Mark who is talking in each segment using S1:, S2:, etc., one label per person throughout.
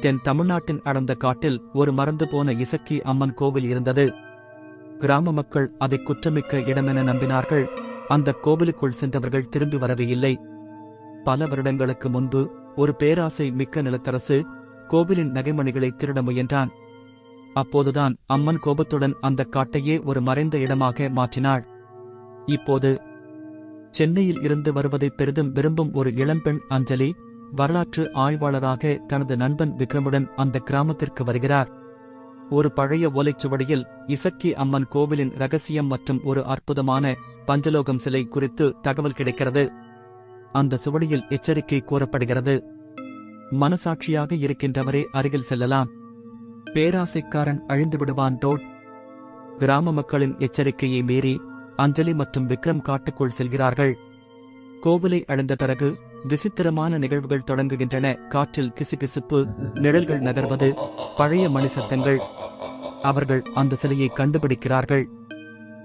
S1: தென் தமிழ்நாட்டின் அடர்ந்த காட்டில் ஒரு மறந்து போன இசக்கி அம்மன் கோவில் இருந்தது. கிராம மக்கள் அதை குற்றமிக்க இடமென நம்பினார்கள். அந்த கோவிலுக்குள் சென்றவர்கள் திரும்பி வரவே இல்லை. பல வருடங்களுக்கு முன்பு ஒரு பேராசை மிக்க நிலத்தரசு கோவிலின் நகைமணிகளை திருட முயன்றான். அப்போதுதான் அம்மன் கோபத்துடன் அந்த காட்டையே ஒரு மறைந்த இடமாக மாற்றினாள். இப்போது சென்னையில் இருந்து வருவதை பெரிதும் விரும்பும் ஒரு இளம்பெண் அஞ்சலி வரலாற்று ஆய்வாளராக தனது நண்பன் விக்ரமுடன் அந்த கிராமத்திற்கு வருகிறார். ஒரு பழைய ஓலைச்சுவடியில் இசக்கி அம்மன் கோவிலின் ரகசியம் மற்றும் ஒரு அற்புதமான பஞ்சலோகம் சிலை குறித்து தகவல் கிடைக்கிறது. அந்த சுவடியில் எச்சரிக்கை கூறப்படுகிறது மனசாட்சியாக இருக்கின்றவரே அருகில் செல்லலாம். பேராசைக்காரன் அழிந்து விடுவான் டோட் கிராம மக்களின் எச்சரிக்கையை மீறி அஞ்சலி மற்றும் விக்ரம் காட்டுக்குள் செல்கிறார்கள். கோவிலை அடைந்த பிறகு விசித்திரமான நிகழ்வுகள் தொடங்குகின்றன. காற்றில் கிசுகிசுப்பு நிழல்கள் நகர்வது பழைய மணி சத்தங்கள். அவர்கள் அந்த சிலையை கண்டுபிடிக்கிறார்கள்.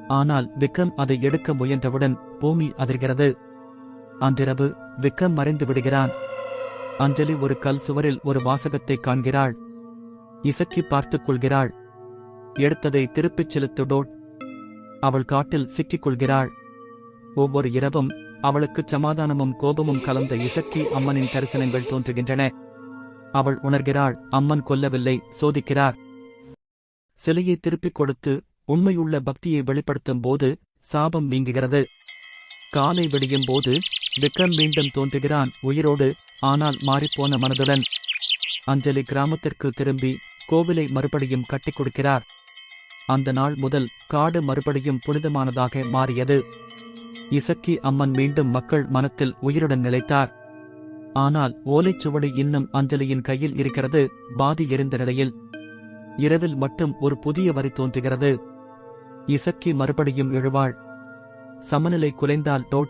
S1: ஆனால் விக்ரம் அதை எடுக்க முயன்றவுடன் பூமி அதிர்கிறது. அன்றிரவு விக்ரம் மறைந்து விடுகிறான். அஞ்சலி ஒரு கல் சுவரில் ஒரு வாசகத்தை காண்கிறாள். இசக்கி பார்த்துக் கொள்கிறாள். எடுத்ததை திருப்பிச் செலுத்துடோட் அவள் காட்டில் சிக்கிக் கொள்கிறாள். ஒவ்வொரு இரவும் அவளுக்குச் சமாதானமும் கோபமும் கலந்த இசக்கி அம்மனின் தரிசனங்கள் தோன்றுகின்றன. அவள் உணர்கிறாள் அம்மன் கொல்லவில்லை சோதிக்கிறார். சிலையை திருப்பிக் கொடுத்து உண்மையுள்ள பக்தியை வெளிப்படுத்தும் போது சாபம் நீங்குகிறது காலை விடியும் போது விக்ரம் மீண்டும் தோன்றுகிறான் உயிரோடு ஆனால் மாறிப்போன மனதுடன். அஞ்சலி கிராமத்திற்கு திரும்பி கோவிலை மறுபடியும் கட்டிக் கொடுக்கிறார். அந்த நாள் முதல் காடு மறுபடியும் புனிதமானதாக மாறியது. இசக்கி அம்மன் மீண்டும் மக்கள் மனத்தில் உயிருடன் நிலைத்தார். ஆனால் ஓலைச்சுவடி இன்னும் அஞ்சலியின் கையில் இருக்கிறது பாதி எரிந்த நிலையில். இரவில் மட்டும் ஒரு புதிய வரி தோன்றுகிறது. இசக்கி மறுபடியும் எழுவாள். சமநிலை குலைந்தால் டோட்